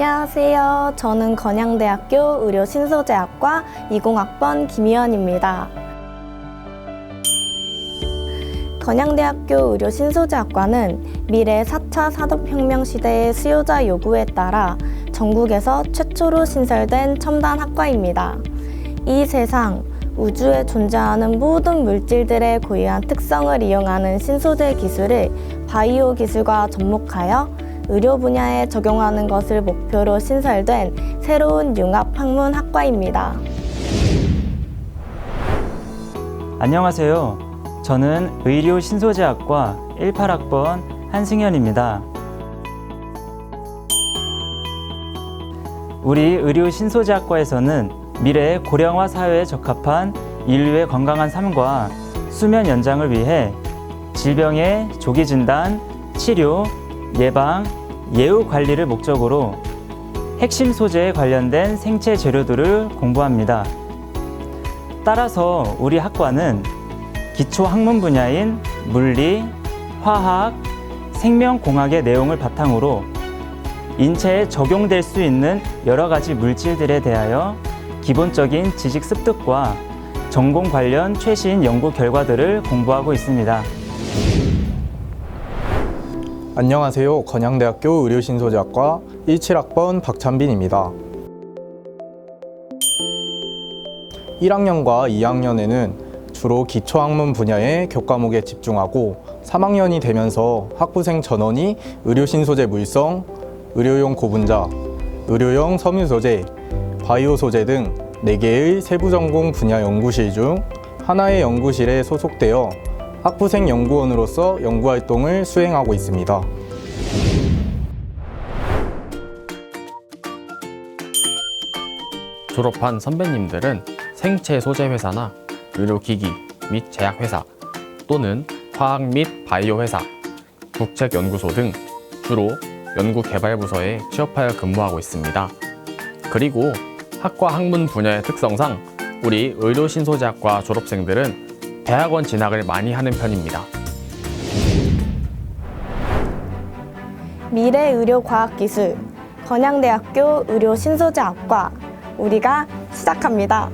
안녕하세요. 저는 건양대학교 의료신소재학과 20학번 김희연입니다. 건양대학교 의료신소재학과는 미래 4차 산업혁명 시대의 수요자 요구에 따라 전국에서 최초로 신설된 첨단 학과입니다. 이 세상 우주에 존재하는 모든 물질들의 고유한 특성을 이용하는 신소재 기술을 바이오 기술과 접목하여 의료 분야에 적용하는 것을 목표로 신설된 새로운 융합 학문 학과입니다. 안녕하세요. 저는 의료 신소재학과 18학번 한승현입니다. 우리 의료 신소재학과에서는 미래 고령화 사회에 적합한 인류의 건강한 삶과 수면 연장을 위해 질병의 조기 진단, 치료, 예방, 예후 관리를 목적으로 핵심 소재에 관련된 생체 재료들을 공부합니다. 따라서 우리 학과는 기초 학문 분야인 물리, 화학, 생명공학의 내용을 바탕으로 인체에 적용될 수 있는 여러 가지 물질들에 대하여 기본적인 지식 습득과 전공 관련 최신 연구 결과들을 공부하고 있습니다. 안녕하세요. 건양대학교 의료신소재학과 17학번 박찬빈입니다. 1학년과 2학년에는 주로 기초학문 분야의 교과목에 집중하고 3학년이 되면서 학부생 전원이 의료신소재 물성, 의료용 고분자, 의료용 섬유소재, 바이오 소재 등 4개의 세부 전공 분야 연구실 중 하나의 연구실에 소속되어 학부생 연구원으로서 연구활동을 수행하고 있습니다. 졸업한 선배님들은 생체 소재 회사나 의료기기 및 제약회사 또는 화학 및 바이오 회사, 국책연구소 등 주로 연구개발부서에 취업하여 근무하고 있습니다. 그리고 학과 학문 분야의 특성상 우리 의료신소재학과 졸업생들은 대학원 진학을 많이 하는 편입니다. 미래 의료 과학 기술 건양대학교 의료 신소재학과 우리가 시작합니다.